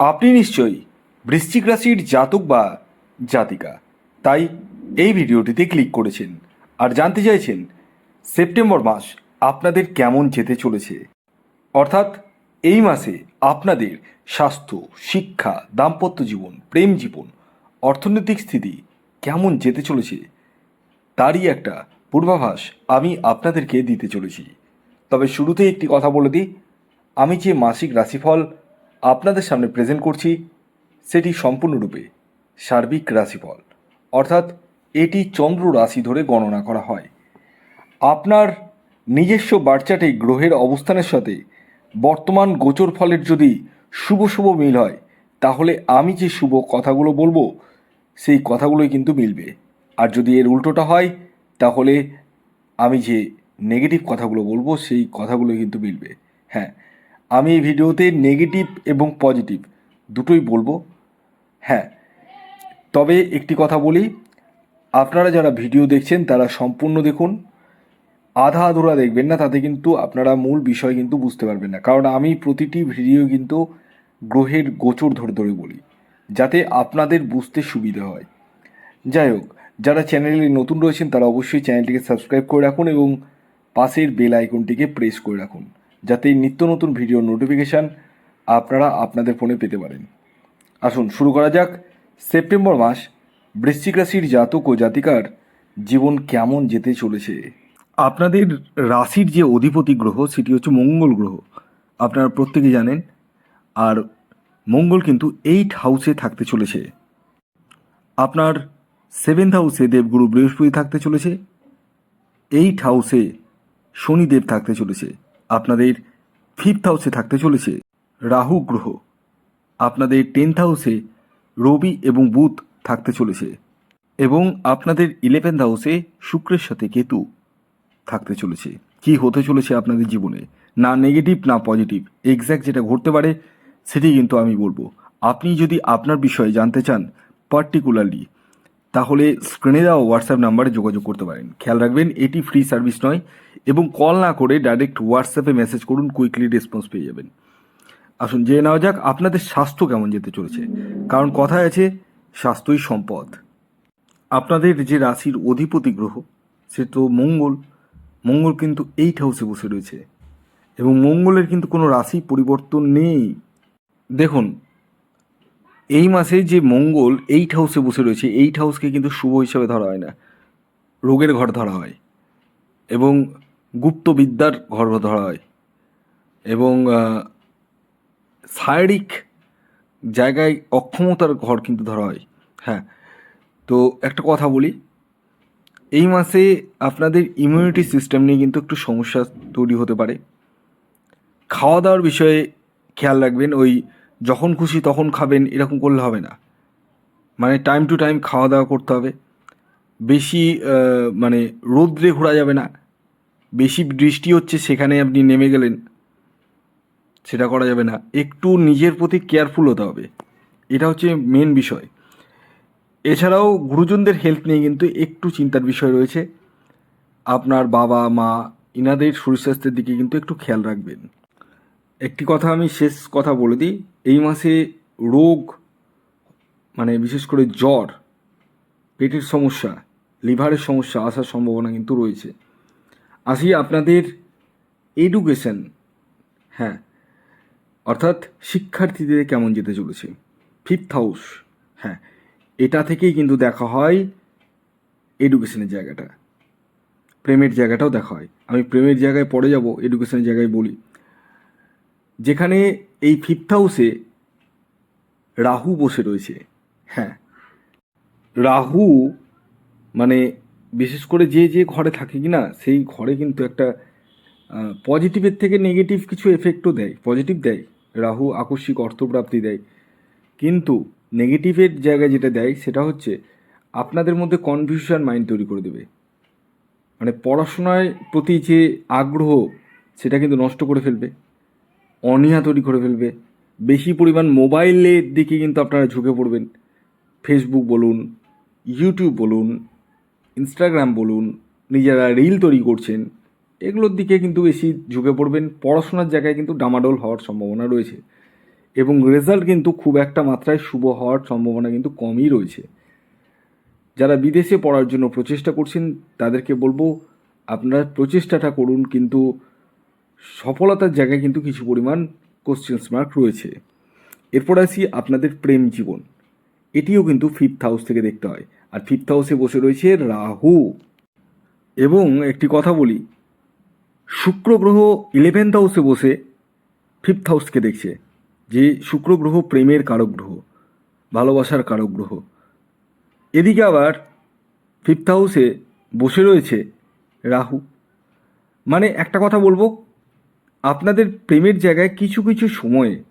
আপনি নিশ্চয়ই বৃশ্চিক রাশির জাতক বা জাতিকা। তাই এই ভিডিওটিতে ক্লিক করেছেন আর জানতে চাইছেন সেপ্টেম্বর মাস আপনাদের কেমন যেতে চলেছে। অর্থাৎ এই মাসে আপনাদের স্বাস্থ্য, শিক্ষা, দাম্পত্য জীবন, প্রেম জীবন, অর্থনৈতিক স্থিতি কেমন যেতে চলেছে তারই একটা পূর্বাভাস আমি আপনাদেরকে দিতে চলেছি। তবে শুরুতে একটি কথা বলে দিই, আমি যে মাসিক রাশিফল আপনাদের সামনে প্রেজেন্ট করছি সেটি সম্পূর্ণরূপে সার্বিক রাশিফল। অর্থাৎ এটি চন্দ্র রাশি ধরে গণনা করা হয়। আপনার নিজস্ব বার্চাটে গ্রহের অবস্থানের সাথে বর্তমান গোচর ফলের যদি শুভ শুভ মিল হয়, তাহলে আমি যে শুভ কথাগুলো বলব, সেই কথাগুলোই কিন্তু মিলবে। আর যদি এর উল্টোটা হয়, তাহলে আমি যে নেগেটিভ কথাগুলো বলব, সেই কথাগুলোই কিন্তু মিলবে। হ্যাঁ আমি এই ভিডিওতে নেগেটিভ এবং পজিটিভ দুটোই বলব। হ্যাঁ তবে একটি কথা বলি, আপনারা যারা ভিডিও দেখছেন, তারা সম্পূর্ণ দেখুন। আধা আধুরা দেখবেন না, তাতে কিন্তু আপনারা মূল বিষয় কিন্তু বুঝতে পারবেন না। কারণ আমি প্রতিটি ভিডিও কিন্তু গ্রহের গোচর ধরে ধরে বলি, যাতে আপনাদের বুঝতে সুবিধা হয়। যাই হোক, যারা চ্যানেলে নতুন রয়েছেন, তারা অবশ্যই চ্যানেলটিকে সাবস্ক্রাইব করে রাখুন এবং পাশের বেল আইকনটিকে প্রেস করে রাখুন। যাতে নিত্য নতুন ভিডিও নোটিফিকেশান আপনারা আপনাদের ফোনে পেতে পারেন। আসুন, শুরু করা যাক। সেপ্টেম্বর মাস, বৃশ্চিক রাশির জাতক ও জাতিকার জীবন কেমন যেতে চলেছে? আপনাদের রাশির যে অধিপতি গ্রহ, সেটি হচ্ছে মঙ্গল গ্রহ। আপনারা প্রত্যেকে জানেন। আর মঙ্গল কিন্তু এইট হাউসে থাকতে চলেছে। আপনার সেভেন্থ হাউসে দেবগুরু বৃহস্পতি থাকতে চলেছে। এইট হাউসে শনিদেব থাকতে চলেছে। আপনাদের ফিফথ হাউসে থাকতে চলেছে, রাহু গ্রহ। আপনাদের টেন্থ হাউসে রবি এবং বুধ থাকতে চলেছে এবং আপনাদের ইলেভেন্থ হাউসে শুক্রের সাথে কেতু থাকতে চলেছে। কি হতে চলেছে আপনাদের জীবনে? না নেগেটিভ না পজিটিভ এক্স্যাক্ট যেটা ঘটতে পারে সেটি কিন্তু আমি বলব। আপনি যদি আপনার বিষয়ে জানতে চান পার্টিকুলারলি তাহলে স্ক্রিনে দেওয়া হোয়াটসঅ্যাপ নাম্বারে যোগাযোগ করতে পারেন। খেয়াল রাখবেন, এটি ফ্রি সার্ভিস নয় এবং কল না করে ডাইরেক্ট হোয়াটসঅ্যাপে মেসেজ করুন কুইকলি রেসপন্স পেয়ে যাবেন। আসুন জেনে নেওয়া যাক আপনাদের স্বাস্থ্য কেমন যেতে চলেছে। কারণ কথায় আছে, স্বাস্থ্যই সম্পদ। আপনাদের যে রাশির অধিপতি গ্রহ, সে তো মঙ্গল। মঙ্গল কিন্তু এইট হাউসে বসে রয়েছে এবং মঙ্গলের কিন্তু কোনো রাশি পরিবর্তন নেই। দেখুন এই মাসে যে মঙ্গল এইট হাউসে বসে রয়েছে এইট হাউসকে কিন্তু শুভ হিসাবে ধরা হয় না। রোগের ঘর ধরা হয় এবং গুপ্ত বিদ্যার ঘর ধরা হয় এবং শারীরিক জায়গায় অক্ষমতার ঘর কিন্তু ধরা হয়। হ্যাঁ তো একটা কথা বলি, এই মাসে আপনাদের ইমিউনিটি সিস্টেম নিয়ে কিন্তু একটু সমস্যা তৈরি হতে পারে। খাওয়া দাওয়ার বিষয়ে খেয়াল রাখবেন, ওই যখন খুশি তখন খাবেন, এরকম করলে হবে না। মানে টাইম টু টাইম খাওয়া দাওয়া করতে হবে। বেশি মানে রোদ্রে ঘোরা যাবে না। বেশি বৃষ্টি হচ্ছে সেখানে আপনি নেমে গেলেন, সেটা করা যাবে না। একটু নিজের প্রতি কেয়ারফুল হতে হবে। এটা হচ্ছে মেন বিষয়। এছাড়াও গুরুজনদের হেলথ নিয়ে কিন্তু একটু চিন্তার বিষয় রয়েছে। আপনার বাবা, মা, ইনাদের শরীর স্বাস্থ্যের দিকে কিন্তু একটু খেয়াল রাখবেন। একটি কথা আমি শেষ কথা বলে দিই। এই মাসে রোগ মানে বিশেষ করে জ্বর, পেটের সমস্যা, লিভারের সমস্যা আসার সম্ভাবনা কিন্তু রয়েছে। আসি আপনাদের এডুকেশন হ্যাঁ অর্থাৎ শিক্ষার্থীদের কেমন যেতে চলেছে? ফিফথ হাউস হ্যাঁ এটা থেকেই কিন্তু দেখা হয় এডুকেশনের জায়গাটা। প্রেমের জায়গাটাও দেখা হয়। আমি প্রেমের জায়গায় পড়ে যাব এডুকেশনের জায়গায় বলি। যেখানে এই ফিফথ হাউসে রাহু বসে রয়েছে। হ্যাঁ। রাহু মানে বিশেষ করে যে যে ঘরে থাকে কি না সেই ঘরে কিন্তু একটা পজিটিভের থেকে নেগেটিভ কিছু এফেক্টও দেয়। পজিটিভ দেয়। রাহু আকস্মিক অর্থপ্রাপ্তি দেয়। কিন্তু নেগেটিভের জায়গায় যেটা দেয় সেটা হচ্ছে আপনাদের মধ্যে কনফিউশন মাইন্ড তৈরি করে দেবে। মানে পড়াশোনার প্রতি যে আগ্রহ সেটা কিন্তু নষ্ট করে ফেলবে। অনীহা তৈরি করে ফেলবে। বেশি পরিমাণ মোবাইলের দিকে কিন্তু আপনারা ঝুঁকে পড়বেন। ফেসবুক বলুন ইউটিউব বলুন ইনস্টাগ্রাম বলুন, নিজেরা রিল তৈরি করছেন, এগুলোর দিকে কিন্তু বেশি ঝুঁকে পড়বেন। পড়াশোনার জায়গায় কিন্তু ডামাডোল হওয়ার সম্ভাবনা রয়েছে এবং রেজাল্ট কিন্তু খুব একটা মাত্রায় শুভ হওয়ার সম্ভাবনা কিন্তু কমই রয়েছে। যারা বিদেশে পড়ার জন্য প্রচেষ্টা করছেন, তাদেরকে বলব, আপনারা প্রচেষ্টাটা করুন, কিন্তু সফলতার জায়গায় কিন্তু কিছু পরিমাণ কোশ্চেন্স মার্ক রয়েছে। এরপর আসি আপনাদের প্রেম জীবন। এটিও কিন্তু ফিফথ হাউস থেকে দেখতে হয়। আর ফিফথ হাউসে বসে রয়েছে রাহু। এবং একটি কথা বলি, শুক্র গ্রহ ইলেভেন্থ হাউসে বসে ফিফথ হাউসকে দেখছে, যে শুক্র গ্রহ প্রেমের কারক গ্রহ, ভালোবাসার কারক গ্রহ। এদিকে আবার ফিফথ হাউসে বসে রয়েছে রাহু। মানে একটা কথা বলব আপনাদের প্রেমের জায়গায় কিছু কিছু সময়ে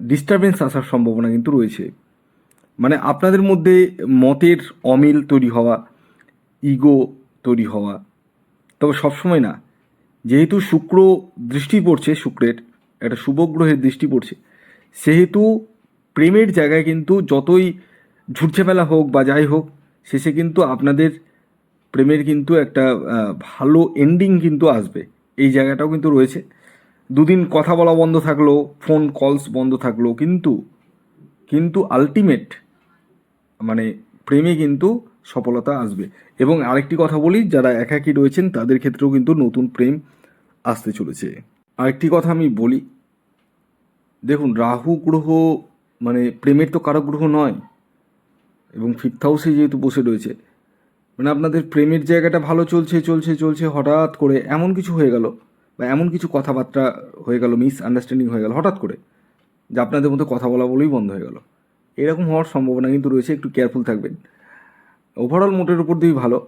ডিস্টারবেন্স আসার সম্ভাবনা কিন্তু রয়েছে। মানে আপনাদের মধ্যে মতের অমিল তৈরি হওয়া ইগো তৈরি হওয়া। তবে সবসময় না, যেহেতু শুক্র দৃষ্টি পড়ছে, শুক্রের একটা শুভ গ্রহের দৃষ্টি পড়ছে, সেহেতু প্রেমের জায়গায় কিন্তু যতই ঝুটঝামেলা হোক বা যাই হোক, শেষে কিন্তু আপনাদের প্রেমের কিন্তু একটা ভালো এন্ডিং কিন্তু আসবে। এই জায়গাটাও কিন্তু রয়েছে। দুদিন কথা বলা বন্ধ থাকল ফোন কলস বন্ধ থাকল, কিন্তু কিন্তু আলটিমেট মানে প্রেমে কিন্তু সফলতা আসবে। এবং আরেকটি কথা বলি, যারা একাকী রয়েছেন, তাদের ক্ষেত্রেও কিন্তু নতুন প্রেম আসতে চলেছে। আরেকটি কথা আমি বলি, দেখুন, রাহু গ্রহ মানে প্রেমের তো কারক গ্রহ নয়, এবং ফিফথ হাউসে যেহেতু বসে রয়েছে মানে আপনাদের প্রেমের জায়গাটা ভালো চলছে চলছে চলছে, হঠাৎ করে এমন কিছু হয়ে গেল বা এমন কিছু কথাবার্তা হয়ে গেল মিস আন্ডারস্ট্যান্ডিং হয়ে গেল, হঠাৎ করে যে আপনাদের মধ্যে কথা বলা বলেই বন্ধ হয়ে গেল। এরকম হওয়ার সম্ভাবনা কিন্তু রয়েছে, একটু কেয়ারফুল থাকবেন। ওভারঅল মোটের উপর দিয়েই ভালো।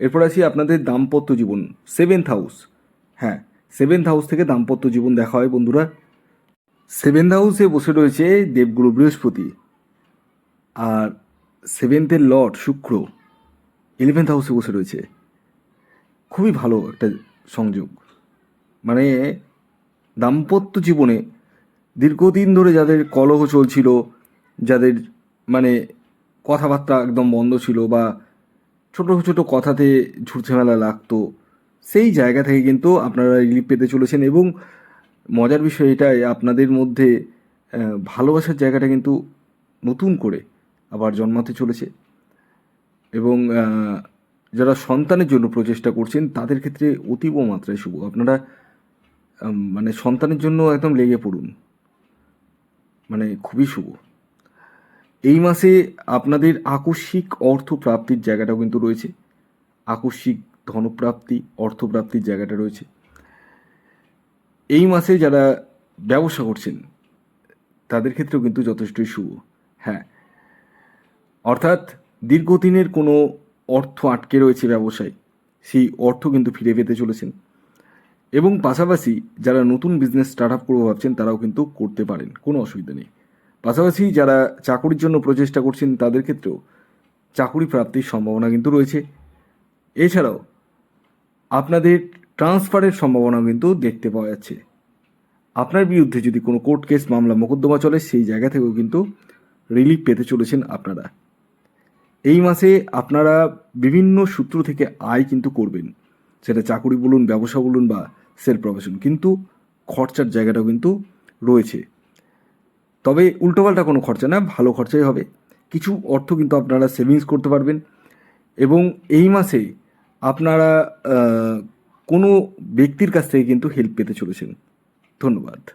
এরপর আসি আপনাদের দাম্পত্য জীবন সেভেন্থ হাউস হ্যাঁ সেভেন্থ হাউস থেকে দাম্পত্য জীবন দেখা হয় বন্ধুরা। সেভেন্থ হাউসে বসে রয়েছে দেবগুরু বৃহস্পতি। আর সেভেন্থের লর্ড শুক্র। ইলেভেন্থ হাউসে বসে রয়েছে। খুবই ভালো একটা সংযোগ। মানে দাম্পত্য জীবনে দীর্ঘদিন ধরে যাদের কলহ চলছিল, যাদের মানে কথাবার্তা একদম বন্ধ ছিল বা ছোট ছোট কথাতে ঝুটঝামেলা লাগতো, সেই জায়গা থেকে কিন্তু আপনারা রিলিফ পেতে চলেছেন এবং মজার বিষয় এটাই, আপনাদের মধ্যে ভালোবাসার জায়গাটা কিন্তু নতুন করে আবার জন্মাতে চলেছে। এবং যারা সন্তানের জন্য প্রচেষ্টা করছেন, তাদের ক্ষেত্রে অতীব মাত্রায় শুভ। আপনারা মানে সন্তানের জন্য একদম লেগে পড়ুন। মানে খুবই শুভ। এই মাসে আপনাদের আকস্মিক অর্থ প্রাপ্তির জায়গাটাও কিন্তু রয়েছে। আকস্মিক ধনপ্রাপ্তি, অর্থপ্রাপ্তির জায়গাটা রয়েছে। এই মাসে যারা ব্যবসা করছেন, তাদের ক্ষেত্রেও কিন্তু যথেষ্টই শুভ। হ্যাঁ। অর্থাৎ দীর্ঘদিনের কোনো অর্থ আটকে রয়েছে ব্যবসায়, সেই অর্থ কিন্তু ফিরে পেতে চলেছেন। এবং পাশাপাশি যারা নতুন বিজনেস স্টার্ট আপ করব ভাবছেন, তারাও কিন্তু করতে পারেন, কোনো অসুবিধা নেই। পাশাপাশি যারা চাকুরির জন্য প্রচেষ্টা করছেন, তাদের ক্ষেত্রেও চাকুরি প্রাপ্তির সম্ভাবনা কিন্তু রয়েছে। এছাড়াও আপনাদের ট্রান্সফারের সম্ভাবনা কিন্তু দেখতে পাওয়া যাচ্ছে। আপনার বিরুদ্ধে যদি কোনো কোর্ট কেস, মামলা, মোকদ্দমা চলে, সেই জায়গা থেকেও কিন্তু রিলিফ পেতে চলেছেন আপনারা। এই মাসে আপনারা বিভিন্ন সূত্র থেকে আয় কিন্তু করবেন। সেটা চাকুরি বলুন, ব্যবসা বলুন বা সেলফ প্রফেশন কিন্তু খরচার জায়গাটাও কিন্তু রয়েছে। তবে উল্টোপাল্টা কোনো খরচা না, ভালো খরচাই হবে। কিছু অর্থ কিন্তু আপনারা সেভিংস করতে পারবেন। এবং এই মাসে আপনারা কোনো ব্যক্তির কাছ থেকে কিন্তু হেল্প পেতে চলেছেন। ধন্যবাদ।